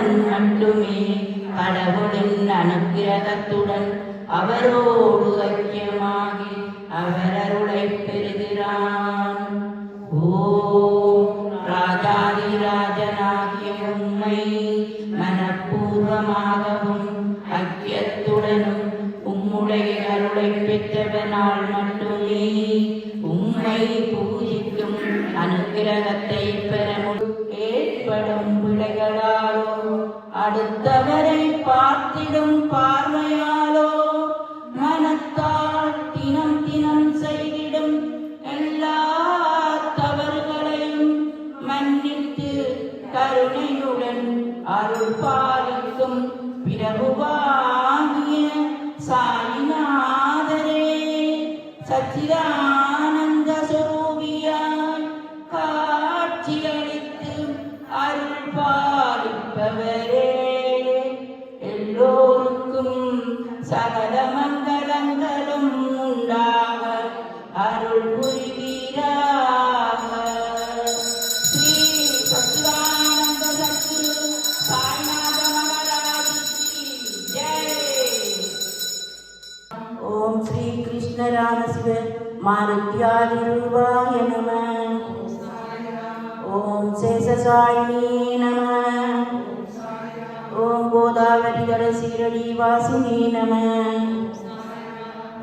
அவன் மட்டுமே கடவுளின் அனுக்கிரகத்துடன் அவரோடு ஐக்கியமாகி அவரருளை பெறுகிறான். ஓ மங்களங்களும் உண்டாக அருள் புரிவீராக ஸ்ரீ சச்சிதானந்த சத்குரு சாய்நாத மகாராஜ் ஓம் ஸ்ரீ கிருஷ்ண ராமசிவ மாருத்யாதிரூபாய நம. ஓம் சேஷசாயினி நம. ஓம் கோதாவரிதர சீரடி வாசினி நம.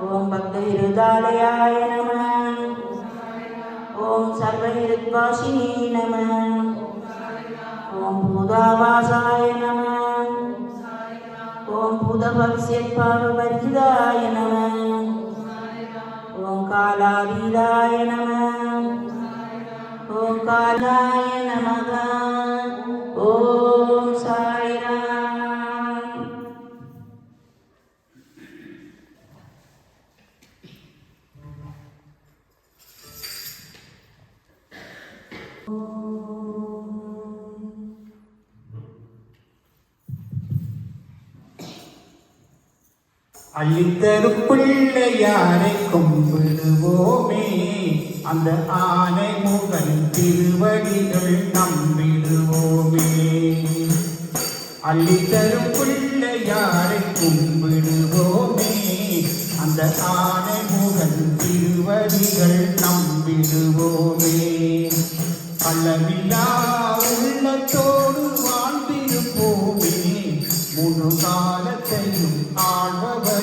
ஓம் பக்த விருதாலயாய நம ஓம் சர்வஹிருத்வாசினி நம ஓம் பூதாவாசாய நம ஓம் பூதபக்ஷேத்பாவபரிதாய நம ஓம் காலாதீதாய நம ஓம் காலாய நமக ஓம் சாயிரம் அள்ளித்தரும் பிள்ளையாரை கும்பிடுவோமே. அந்த ஆனை முகன் திருவடிகள் நம்பிடுவோமே. அள்ளித்தரும் அளவில்லா உள்ளத்தோடு வாழ்ந்திருப்போமே. முழு காலத்தையும் ஆழ்பவனை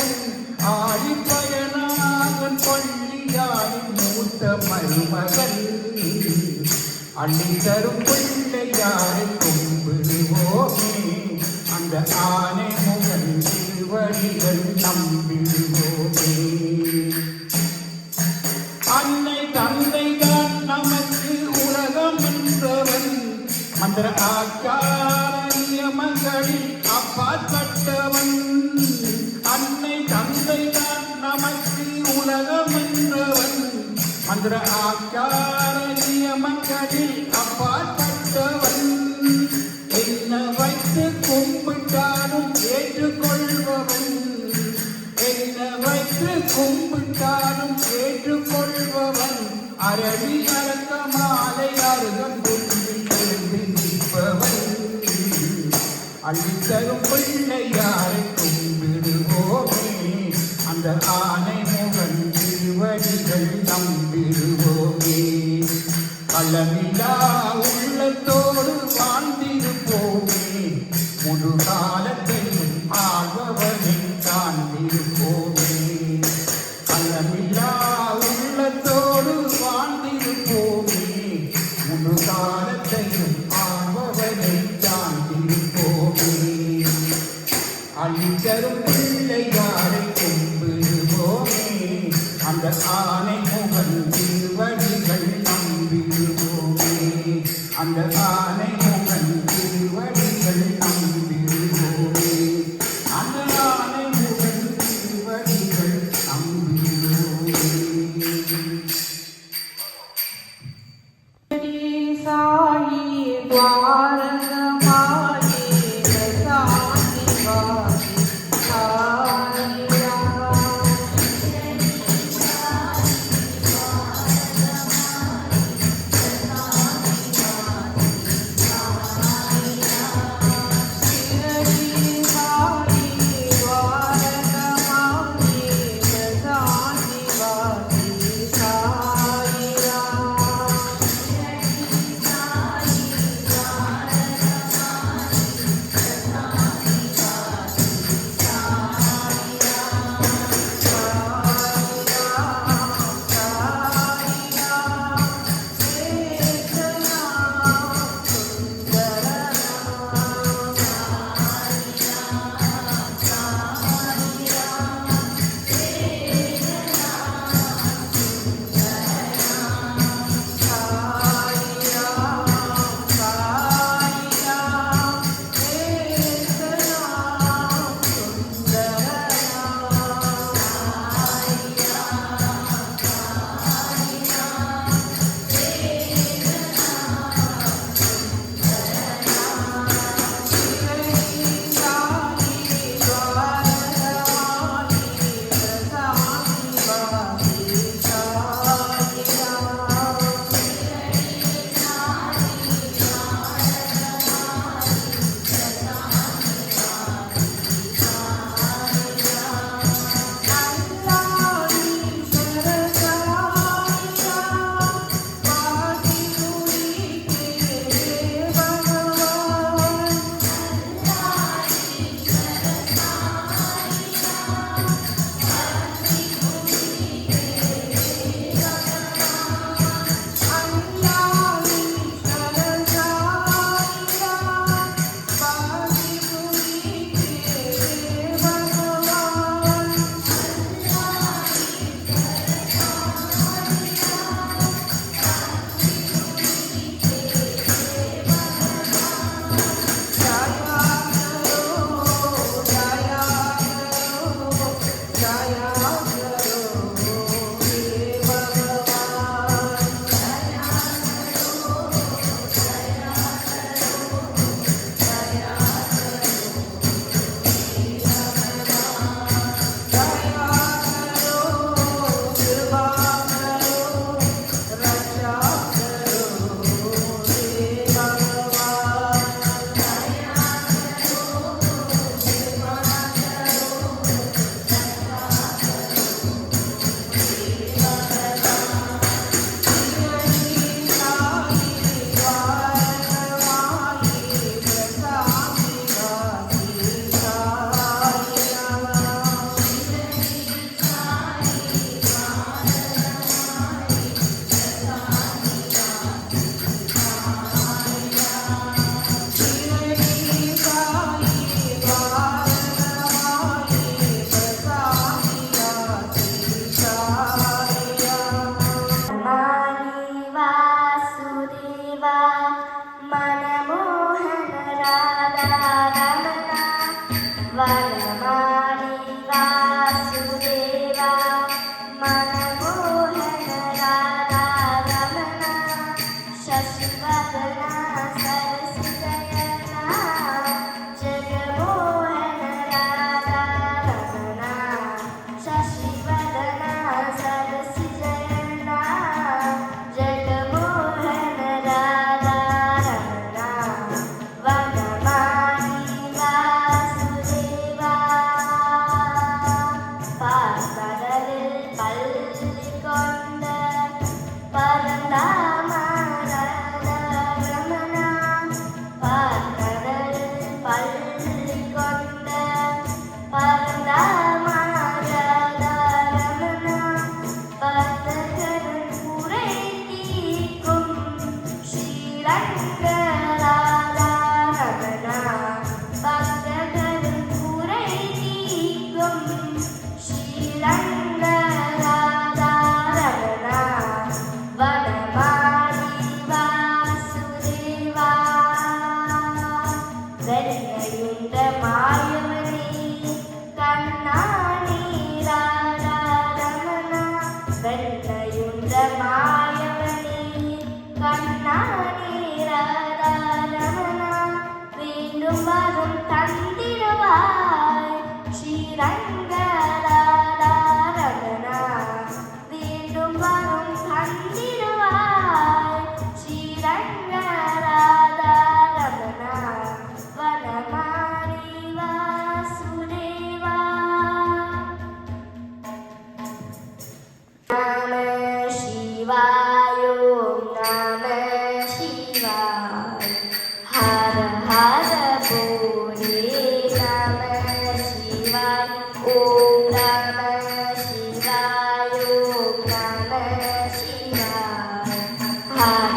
கேட்டிருப்பவன் ஆழிப்பயனாகன் பள்ளியாரின் மூத்த மருமகள். அள்ளி தரும் பிள்ளையாரை கும்பிடுவோமே. அந்த ஆனை முகன் திருவடிகள் நம்பிடுவோமே நமக்கு மந்திர ஆச்சார நியமங்களில் அப்பாற்பட்டவன். என்ன வைத்து கும்பிட்டாலும் ஏற்றுக்கொள்பவன். என்ன வைத்து கும்பிட்டாலும் ஏற்றுக்கொள்பவன். அரளி மாலை கொண்டு நிற்பவன். அள்ளித்தரும் பிள்ளை நம்பிடுவோமே Pai.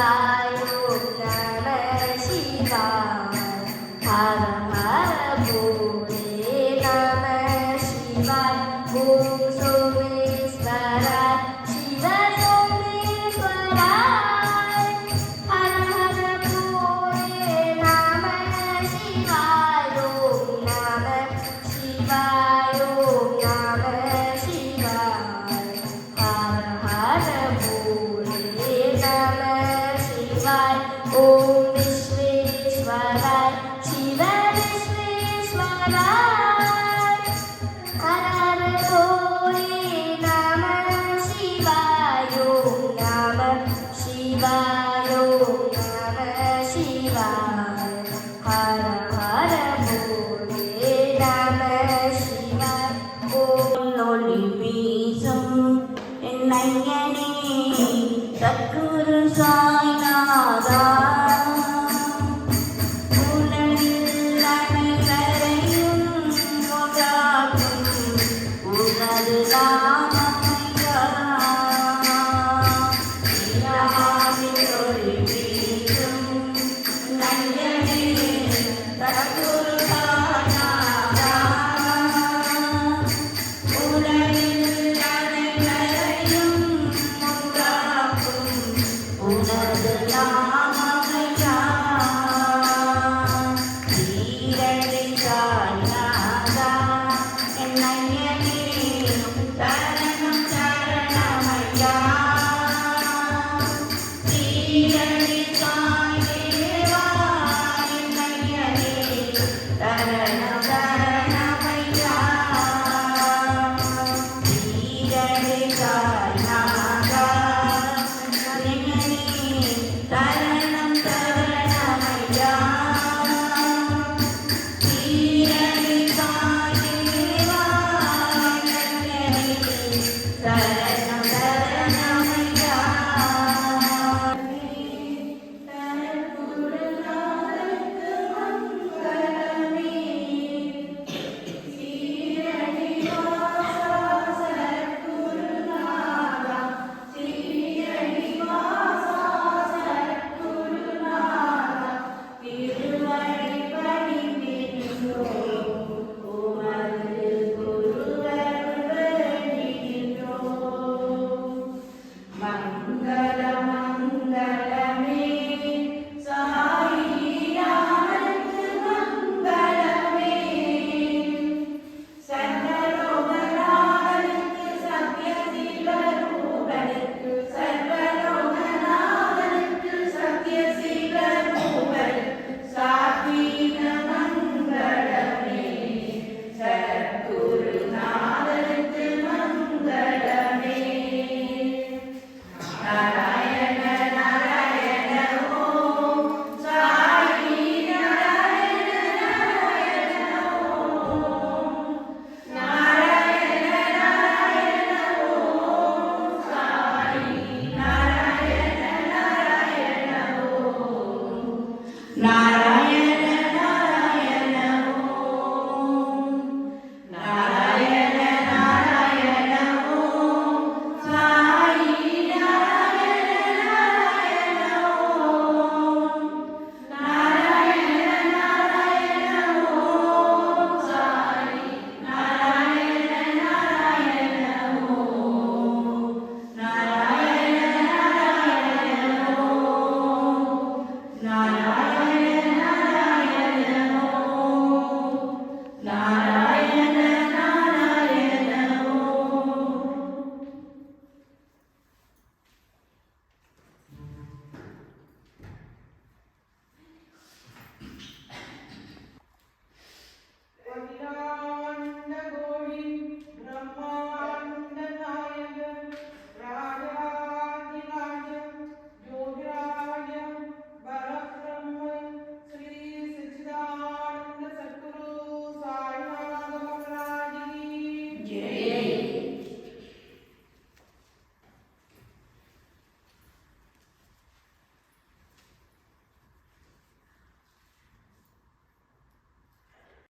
desire. flores